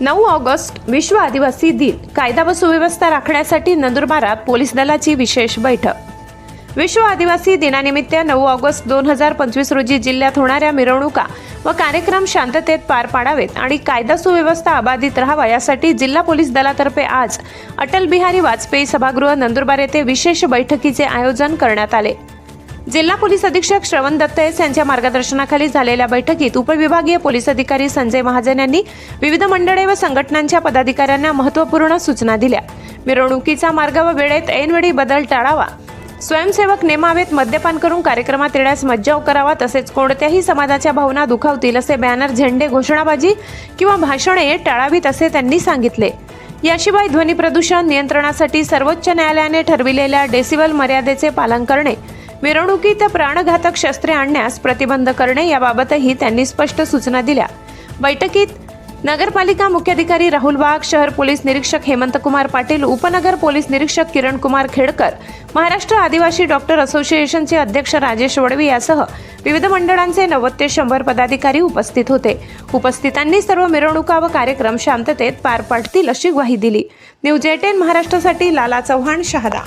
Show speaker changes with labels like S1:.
S1: नऊ ऑगस्ट विश्व आदिवासी दिन. कायदा व सुव्यवस्था राखण्यासाठी नंदुरबारात पोलीस दलाची विशेष बैठक. विश्व आदिवासी दिनानिमित्त नऊ ऑगस्ट दोन हजार पंचवीस रोजी जिल्ह्यात होणाऱ्या मिरवणुका व कार्यक्रम शांततेत पार पाडावेत आणि कायदा सुव्यवस्था अबाधित राहावा यासाठी जिल्हा पोलीस दलातर्फे आज अटल बिहारी वाजपेयी सभागृह नंदुरबार येथे विशेष बैठकीचे आयोजन करण्यात आले. जिल्हा पोलीस अधीक्षक श्रवण दत्तयस यांच्या मार्गदर्शनाखाली झालेल्या बैठकीत उपविभागीय पोलीस अधिकारी संजय महाजन यांनी विविध मंडळे व संघटनांच्या पदाधिकाऱ्यांना महत्त्वपूर्ण सूचना दिल्या. मिरवणुकीचा मार्ग व वेळेत ऐनवेळी बदल टाळावा. स्वयंसेवक नेमावेत मद्यपान करून कार्यक्रमात येण्यास मज्जाव करावा तसेच कोणत्याही समाजाच्या भावना दुखावतील असे बॅनर झेंडे घोषणाबाजी किंवा भाषणे टाळावीत असे त्यांनी सांगितले. याशिवाय ध्वनी प्रदूषण नियंत्रणासाठी सर्वोच्च न्यायालयाने ठरविलेल्या डेसिबल मर्यादेचे पालन करणे मिरवणुकीत प्राणघातक शस्त्रे आणण्यास प्रतिबंध करणे याबाबतही त्यांनी स्पष्ट सूचना दिल्या. बैठकीत नगरपालिका मुख्याधिकारी राहुल वाघ शहर पोलीस निरीक्षक हेमंतकुमार पाटील उपनगर पोलीस निरीक्षक किरण कुमार खेडकर महाराष्ट्र आदिवासी डॉक्टर असोसिएशनचे अध्यक्ष राजेश वडवी यासह विविध मंडळांचे नव्वद ते शंभर पदाधिकारी उपस्थित होते. उपस्थितांनी सर्व मिरवणुका व कार्यक्रम शांततेत पार पाडतील अशी ग्वाही दिली. न्यूज एटेन महाराष्ट्रासाठी लाला चव्हाण शहादा.